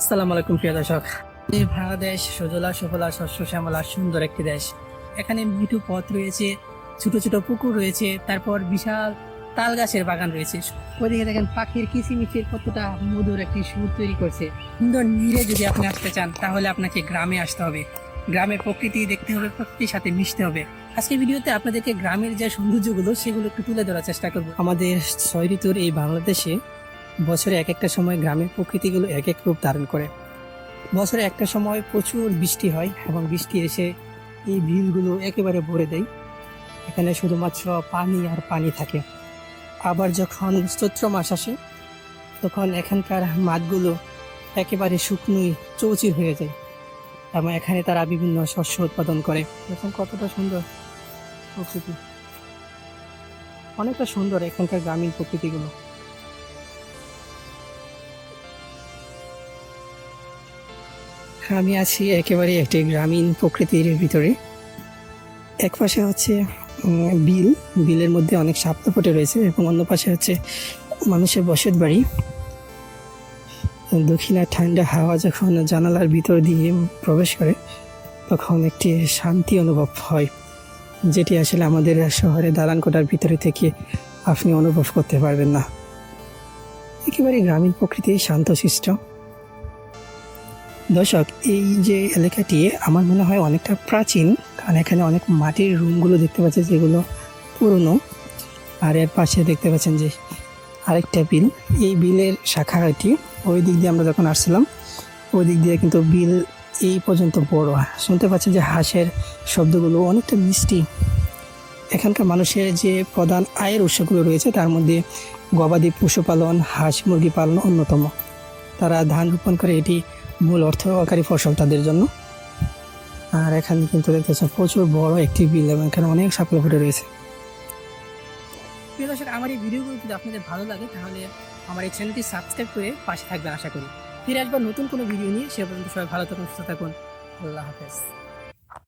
আসসালামু আলাইকুম প্রিয় দর্শক। বাংলাদেশ সজলা, সফলা, শস্য, শ্যামলা, সুন্দর একটি দেশ। এখানে মিঠু পথ রয়েছে, ছোট ছোট পুকুর রয়েছে, তারপর বিশাল তাল গাছের বাগান রয়েছে। ওদিকে দেখেন পাখির কিচিমিচির কতটা মধুর একটি সুর তৈরি করছে। সুন্দর নীরে যদি আপনি আসতে চান, তাহলে আপনাকে গ্রামে আসতে হবে। গ্রামের প্রকৃতি দেখতে হবে, প্রকৃতির সাথে মিশতে হবে। আজকের ভিডিওতে আপনাদেরকে গ্রামের যে সৌন্দর্যগুলো, সেগুলো একটু তুলে ধরার চেষ্টা করব। আমাদের ছয় ঋতুর এই বাংলাদেশে বছরে এক একটা সময় গ্রামের প্রকৃতিগুলো এক এক রূপ ধারণ করে। বছরে একটা সময় প্রচুর বৃষ্টি হয় এবং বৃষ্টি এসে এই বিলগুলো একেবারে ভরে দেয়। এখানে শুধুমাত্র পানি আর পানি থাকে। আবার যখন চৈত্র মাস আসে, তখন এখানকার মাঠগুলো একেবারে শুকনোই চৌচির হয়ে যায় এবং এখানে তারা বিভিন্ন শস্য উৎপাদন করে। দেখুন কতটা সুন্দর প্রকৃতি। অনেকটা সুন্দর এখানকার গ্রামীণ প্রকৃতিগুলো। আমি আছি, একেবারে একটি গ্রামীণ প্রকৃতির ভিতরে। এক পাশে হচ্ছে বিল। বিলের মধ্যে অনেক সাপ ফুটে রয়েছে এবং অন্য পাশে হচ্ছে মানুষের বসত বাড়ি। দক্ষিণা ঠান্ডা হাওয়া যখন জানালার ভিতর দিয়ে প্রবেশ করে, তখন একটি শান্তি অনুভব হয়, যেটি আসলে আমাদের শহরে দালান কোটার ভিতরে থেকে আপনি অনুভব করতে পারবেন না। একেবারে গ্রামীণ প্রকৃতি শান্তশিষ্ট। দর্শক, এই যে এলাকাটি আমার মনে হয় অনেকটা প্রাচীন, কারণ এখানে অনেক মাটির রুমগুলো দেখতে পাচ্ছি যেগুলো পুরনো। আর এর পাশে দেখতে পাচ্ছেন যে আরেকটা বিল, এই বিলের শাখাটি ওই দিক দিয়ে আমরা যখন আসছিলাম ওই দিক দিয়ে কিন্তু বিল এই পর্যন্ত বড়। শুনতে পাচ্ছেন যে হাঁসের শব্দগুলো অনেকটা মিষ্টি। এখানকার মানুষের যে প্রধান আয়ের উৎসগুলো রয়েছে, তার মধ্যে গবাদি পশুপালন, হাঁস মুরগি পালন অন্যতম। তারা ধান রোপণ করে এটি মূল অর্থকারী ফসল তাদের জন্য। আর এখানে কিন্তু দেখতেছেন প্রচুর বড় একটি বিল এবং এখানে অনেক সাপলা ফুটে রয়েছে। প্রিয় দর্শক, আমার এই ভিডিওগুলো যদি আপনাদের ভালো লাগে, তাহলে আমার এই চ্যানেলটি সাবস্ক্রাইব করে পাশে থাকবেন আশা করি। ফিরে আসবার নতুন কোনো ভিডিও নিয়ে। সে পর্যন্ত সবাই ভালো থাকুন, সুস্থ থাকুন। আল্লাহ হাফেজ।